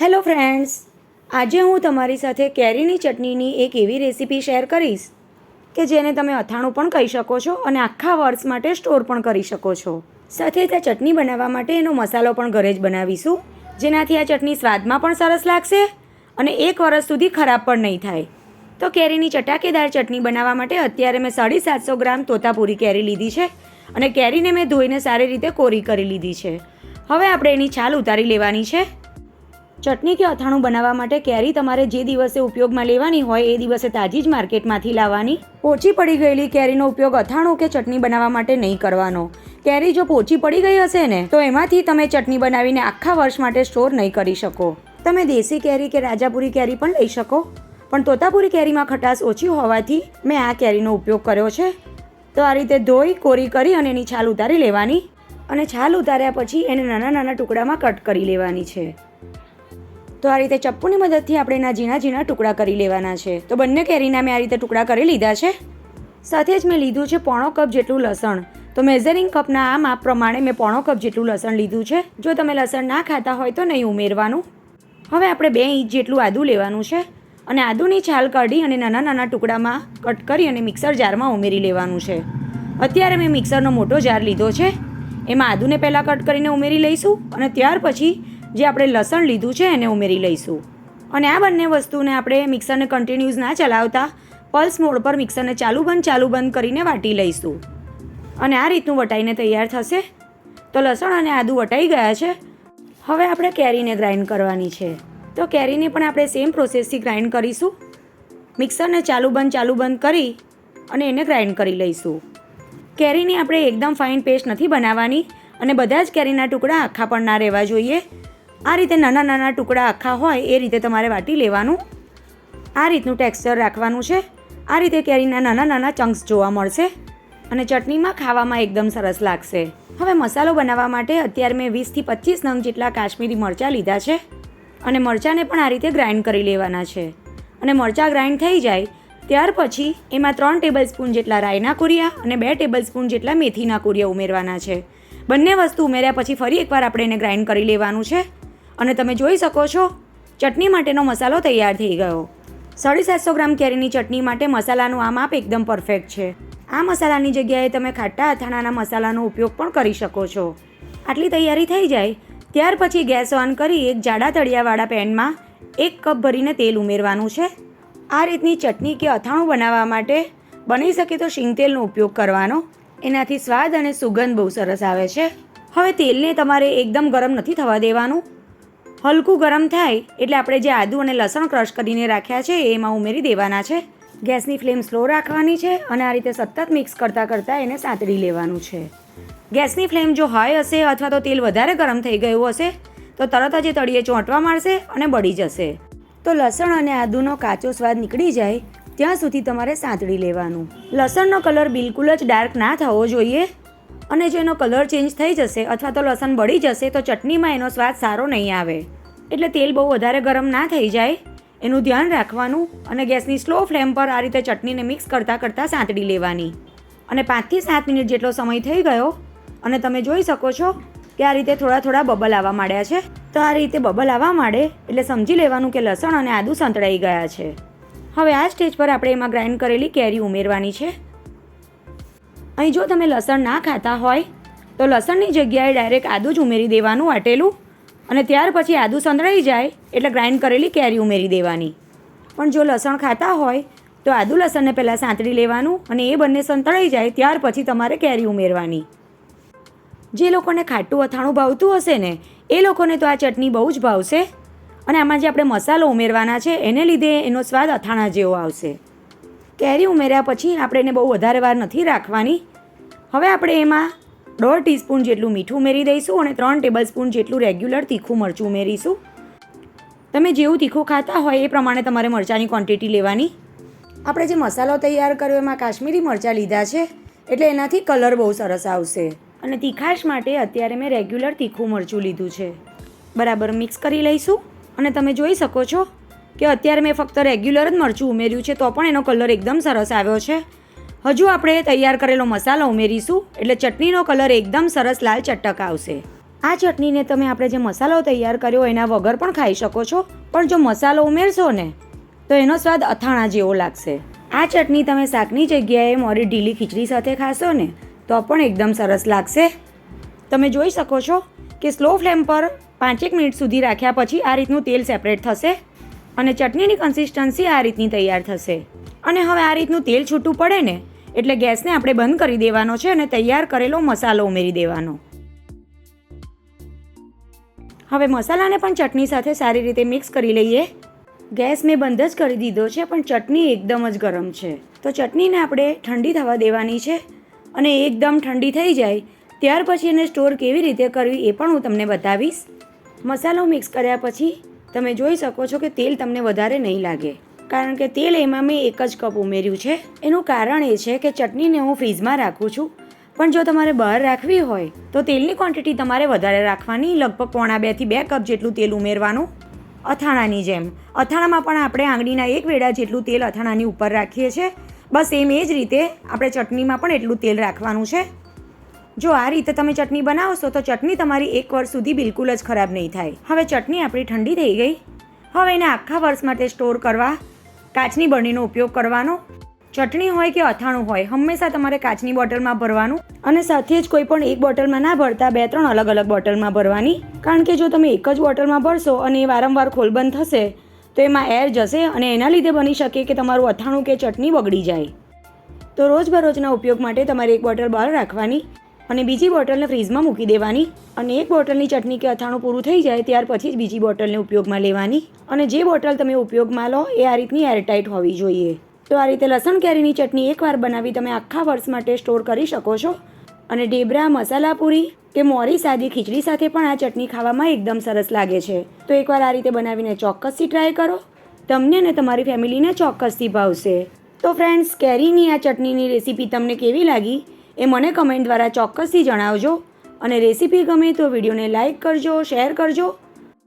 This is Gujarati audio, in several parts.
હેલો ફ્રેન્ડ્સ, આજે હું તમારી સાથે કેરીની ચટણીની એક એવી રેસીપી શેર કરીશ કે જેને તમે અથાણું પણ કહી શકો છો અને આખા વર્ષ માટે સ્ટોર પણ કરી શકો છો. સાથે ત્યાં ચટણી બનાવવા માટે એનો મસાલો પણ ઘરે જ બનાવીશું, જેનાથી આ ચટણી સ્વાદમાં પણ સરસ લાગશે અને એક વર્ષ સુધી ખરાબ પણ નહીં થાય. તો કેરીની ચટાકેદાર ચટણી બનાવવા માટે અત્યારે મેં સાડી સાતસો ગ્રામ તોતાપુરી કેરી લીધી છે અને કેરીને મેં ધોઈને સારી રીતે કોરી કરી લીધી છે. હવે આપણે એની છાલ ઉતારી લેવાની છે. ચટણી કે અથાણું બનાવવા માટે કેરી તમારે જે દિવસે ઉપયોગમાં લેવાની હોય એ દિવસે તાજી જ માર્કેટમાંથી લાવવાની. પોચી પડી ગયેલી કેરીનો ઉપયોગ અથાણું કે ચટણી બનાવવા માટે નહીં કરવાનો. કેરી જો પોચી પડી ગઈ હશે ને, તો એમાંથી તમે ચટણી બનાવીને આખા વર્ષ માટે સ્ટોર નહીં કરી શકો. તમે દેશી કેરી કે રાજાપુરી કેરી પણ લઈ શકો. પણ તોતાપુરી કેરીમાં ખટાશ ઓછી હોવાથી મેં આ કેરીનો ઉપયોગ કર્યો છે. તો આ રીતે ધોઈ, કોરી કરી અને એની છાલ ઉતારી લેવાની. અને છાલ ઉતાર્યા પછી એને નાના નાના ટુકડામાં કટ કરી લેવાની છે. તો આ રીતે ચપ્પુની મદદથી આપણે એના ઝીણા ઝીણા ટુકડા કરી લેવાના છે. તો બંને કેરીના મેં આ રીતે ટુકડા કરી લીધા છે. સાથે જ મેં લીધું છે પોણો કપ જેટલું લસણ. તો મેઝરિંગ કપના આ માપ પ્રમાણે મેં પોણો કપ જેટલું લસણ લીધું છે. જો તમે લસણ ના ખાતા હોય તો નહીં ઉમેરવાનું. હવે આપણે બે ઇંચ જેટલું આદું લેવાનું છે અને આદુની છાલ કાઢી અને નાના નાના ટુકડામાં કટ કરી અને મિક્સર જારમાં ઉમેરી લેવાનું છે. અત્યારે મેં મિક્સરનો મોટો જાર લીધો છે. એમાં આદુને પહેલાં કટ કરીને ઉમેરી લઈશું અને ત્યાર પછી જે આપણે લસણ લીધું છે એને ઉમેરી લઈશું. અને આ બંને વસ્તુને આપણે મિક્સરને કન્ટિન્યુઝ ના ચલાવતા પલ્સ મોડ પર મિક્સરને ચાલુ બંધ ચાલુ બંધ કરીને વાટી લઈશું. અને આ રીતનું વટાઈને તૈયાર થશે. તો લસણ અને આદું વટાઈ ગયા છે. હવે આપણે કેરીને ગ્રાઇન્ડ કરવાની છે. તો કેરીને પણ આપણે સેમ પ્રોસેસથી ગ્રાઇન્ડ કરીશું. મિક્સરને ચાલુ બંધ ચાલુ બંધ કરી અને એને ગ્રાઇન્ડ કરી લઈશું. કેરીની આપણે એકદમ ફાઇન પેસ્ટ નથી બનાવવાની અને બધા જ કેરીના ટુકડા આખા પણ ના રહેવા જોઈએ. આ રીતે નાના નાના ટુકડા આખા હોય એ રીતે તમારે વાટી લેવાનું. આ રીતનું ટેક્સચર રાખવાનું છે. આ રીતે કેરીના નાના નાના ચંક્સ જોવા મળશે અને ચટણીમાં ખાવામાં એકદમ સરસ લાગશે. હવે મસાલો બનાવવા માટે અત્યારે મેં વીસથી પચીસ નંગ જેટલા કાશ્મીરી મરચાં લીધા છે અને મરચાંને પણ આ રીતે ગ્રાઇન્ડ કરી લેવાના છે. અને મરચાં ગ્રાઇન્ડ થઈ જાય ત્યાર પછી એમાં ત્રણ ટેબલ સ્પૂન જેટલા રાઈના કુરિયા અને બે ટેબલ સ્પૂન જેટલા મેથીના કુરિયા ઉમેરવાના છે. બંને વસ્તુ ઉમેર્યા પછી ફરી એકવાર આપણે એને ગ્રાઇન્ડ કરી લેવાનું છે. અને તમે જોઈ શકો છો, ચટણી માટેનો મસાલો તૈયાર થઈ ગયો. સાડી સાતસો ગ્રામ કેરીની ચટણી માટે મસાલાનું આ માપ એકદમ પરફેક્ટ છે. આ મસાલાની જગ્યાએ તમે ખાટા અથાણાના મસાલાનો ઉપયોગ પણ કરી શકો છો. આટલી તૈયારી થઈ જાય, ત્યાર પછી ગેસ ઓન કરી એક જાડા તળિયાવાળા પેનમાં એક કપ ભરીને તેલ ઉમેરવાનું છે. આ રીતની ચટણી કે અથાણું બનાવવા માટે બની શકે તો શીંગ તેલનો ઉપયોગ કરવાનો. એનાથી સ્વાદ અને સુગંધ બહુ સરસ આવે છે. હવે તેલને તમારે એકદમ ગરમ નથી થવા દેવાનું. હલકું ગરમ થાય એટલે આપણે જે આદુ અને લસણ ક્રશ કરીને રાખ્યા છે, એમાં ઉમેરી દેવાના છે. ગેસની ફ્લેમ સ્લો રાખવાની છે અને આ રીતે સતત મિક્સ કરતાં કરતાં એને સાંતળી લેવાનું છે. ગેસની ફ્લેમ જો હાઈ હશે અથવા તો તેલ વધારે ગરમ થઈ ગયું હશે, તો તરત જ એ તળિયે ચોંટવા માંડશે અને બળી જશે. તો લસણ અને આદુનો કાચો સ્વાદ નીકળી જાય, ત્યાં સુધી તમારે સાંતળી લેવાનું. લસણનો કલર બિલકુલ જ ડાર્ક ના થવો જોઈએ. અને જો એનો કલર ચેન્જ થઈ જશે અથવા તો લસણ બળી જશે, તો ચટણીમાં એનો સ્વાદ સારો નહીં આવે. એટલે તેલ બહુ વધારે ગરમ ના થઈ જાય. એનું ધ્યાન રાખવાનું અને ગેસની સ્લો ફ્લેમ પર આ રીતે ચટણીને મિક્સ કરતાં કરતાં સાંતળી લેવાની. અને પાંચથી સાત મિનિટ જેટલો સમય થઈ ગયો અને તમે જોઈ શકો છો કે આ રીતે થોડા થોડા બબલ આવવા માંડ્યા છે. તો આ રીતે બબલ આવવા માંડે એટલે સમજી લેવાનું કે લસણ અને આદું સંતળાઈ ગયા છે. હવે આ સ્ટેજ પર આપણે એમાં ગ્રાઇન્ડ કરેલી કેરી ઉમેરવાની છે. અહીં જો તમે લસણ ના ખાતા હોય, તો લસણની જગ્યાએ ડાયરેક્ટ આદું જ ઉમેરી દેવાનું વાટેલું અને ત્યાર પછી આદું સંતળાઈ જાય એટલે ગ્રાઇન્ડ કરેલી કેરી ઉમેરી દેવાની. પણ જો લસણ ખાતા હોય, તો આદુ લસણને પહેલાં સાંતળી લેવાનું અને એ બંને સંતળાઈ જાય ત્યાર પછી તમારે કેરી ઉમેરવાની. જે લોકોને ખાટું અથાણું ભાવતું હશે ને, એ લોકોને તો આ ચટણી બહુ જ ભાવશે અને આમાં જે આપણે મસાલો ઉમેરવાના છે, એને લીધે એનો સ્વાદ અથાણા જેવો આવશે. કેરી ઉમેર્યા પછી આપણે એને બહુ વધારે વાર નથી રાખવાની. હવે આપણે એમાં દોઢ ટીસ્પૂન જેટલું મીઠું ઉમેરી દઈશું અને ત્રણ ટેબલ સ્પૂન જેટલું રેગ્યુલર તીખું મરચું ઉમેરીશું. તમે જેવું તીખું ખાતા હોય એ પ્રમાણે તમારે મરચાંની ક્વોન્ટિટી લેવાની. આપણે જે મસાલો તૈયાર કર્યો એમાં કાશ્મીરી મરચાં લીધા છે, એટલે એનાથી કલર બહુ સરસ આવશે. અને તીખાશ માટે અત્યારે મેં રેગ્યુલર તીખું મરચું લીધું છે. બરાબર મિક્સ કરી લઈશું. અને તમે જોઈ શકો છો કે અત્યારે મેં ફક્ત રેગ્યુલર જ મરચું ઉમેર્યું છે, તો પણ એનો કલર એકદમ સરસ આવ્યો છે. હજુ આપણે તૈયાર કરેલો મસાલો ઉમેરીશું, એટલે ચટણીનો કલર એકદમ સરસ લાલ ચટક આવશે. આ ચટણીને તમે આપણે જે મસાલો તૈયાર કર્યો એના વગર પણ ખાઈ શકો છો, પણ જો મસાલો ઉમેરશો ને, તો એનો સ્વાદ અથાણા જેવો લાગશે. આ ચટણી તમે શાકની જગ્યાએ મોરી ઢીલી ખીચડી સાથે ખાશો ને, તો પણ એકદમ સરસ લાગશે. તમે જોઈ શકો છો કે સ્લો ફ્લેમ પર પાંચેક મિનિટ સુધી રાખ્યા પછી આ રીતનું તેલ સેપરેટ થશે અને ચટણીની કન્સિસ્ટન્સી આ રીતની તૈયાર થશે. અને હવે આ રીતનું તેલ છૂટું પડે ને એટલે ગેસને આપણે બંધ કરી દેવાનો છે અને તૈયાર કરેલો મસાલો ઉમેરી દેવાનો. હવે મસાલાને પણ ચટણી સાથે સારી રીતે મિક્સ કરી લઈએ. ગેસ મેં બંધ જ કરી દીધો છે, પણ ચટણી એકદમ જ ગરમ છે. તો ચટણીને આપણે ઠંડી થવા દેવાની છે અને એકદમ ઠંડી થઈ જાય, ત્યાર પછી એને સ્ટોર કેવી રીતે કરવી એ પણ હું તમને બતાવીશ. મસાલો મિક્સ કર્યા પછી તમે જોઈ શકો છો કે તેલ તમને વધારે નહીં લાગે. કારણ કે તેલ એમાં મેં એક જ કપ ઉમેર્યું છે. એનું કારણ એ છે કે ચટણીને હું ફ્રીઝમાં રાખું છું. પણ જો તમારે બહાર રાખવી હોય, તો તેલની ક્વોન્ટિટી તમારે વધારે રાખવાની, લગભગ પોણા બેથી બે કપ જેટલું તેલ ઉમેરવાનું. અથાણાની જેમ. અથાણામાં પણ આપણે આંગળીના એક વેડા જેટલું તેલ અથાણાની ઉપર રાખીએ છીએ. બસ એમ એ જ રીતે આપણે ચટણીમાં પણ એટલું તેલ રાખવાનું છે. જો આ રીતે તમે ચટણી બનાવશો, તો ચટણી તમારી એક વર્ષ સુધી બિલકુલ જ ખરાબ નહીં થાય. હવે ચટણી આપણી ઠંડી થઈ ગઈ. હવે એને આખા વર્ષ માટે સ્ટોર કરવા. કાચની બરણીનો ઉપયોગ કરવાનો, ચટણી હોય કે અથાણું હોય, હંમેશા તમારે કાચની બોટલમાં ભરવાનું અને સાથે જ કોઈ પણ એક બોટલમાં ના ભરતા બે ત્રણ અલગ અલગ બોટલમાં ભરવાની. કારણ કે જો તમે એક જ બોટલમાં ભરશો અને એ વારંવાર ખોલબંધ થશે, તો એમાં એર જશે અને એના લીધે બની શકે કે તમારું અથાણું કે ચટણી બગડી જાય. તો રોજબરોજના ઉપયોગ માટે તમારે એક બોટલ બહાર રાખવાની. અને બીજી બોટલને ફ્રીઝમાં મૂકી દેવાની અને એક બોટલની ચટણી કે અથાણું પૂરું થઈ જાય ત્યાર પછી જ બીજી બોટલને ઉપયોગમાં લેવાની અને જે બોટલ તમે ઉપયોગમાં લો એ આ રીતની એરટાઇટ હોવી જોઈએ. તો આ રીતે લસણ કેરીની ચટણી એકવાર બનાવી તમે આખા વર્ષ માટે સ્ટોર કરી શકો છો અને ઢેબરા, મસાલા પૂરી કે મોરી સાદી ખીચડી સાથે પણ આ ચટણી ખાવામાં એકદમ સરસ લાગે છે. તો એકવાર આ રીતે બનાવીને ચોક્કસથી ટ્રાય કરો. તમને અને તમારી ફેમિલીને ચોક્કસથી ભાવશે. તો ફ્રેન્ડ્સ, કેરીની આ ચટણીની રેસીપી તમને કેવી લાગી? એ મને કમેન્ટ દ્વારા ચોક્કસથી જણાવજો. અને રેસીપી ગમે તો વિડીયોને લાઇક કરજો, શેર કરજો.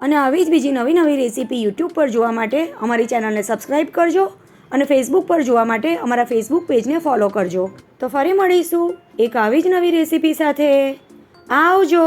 અને આવી જ બીજી નવી નવી રેસીપી યુટ્યુબ પર જોવા માટે અમારી ચેનલને સબસ્ક્રાઈબ કરજો અને ફેસબુક પર જોવા માટે અમારા ફેસબુક પેજને ફોલો કરજો. તો ફરી મળીશું એક આવી જ નવી રેસીપી સાથે. આવજો!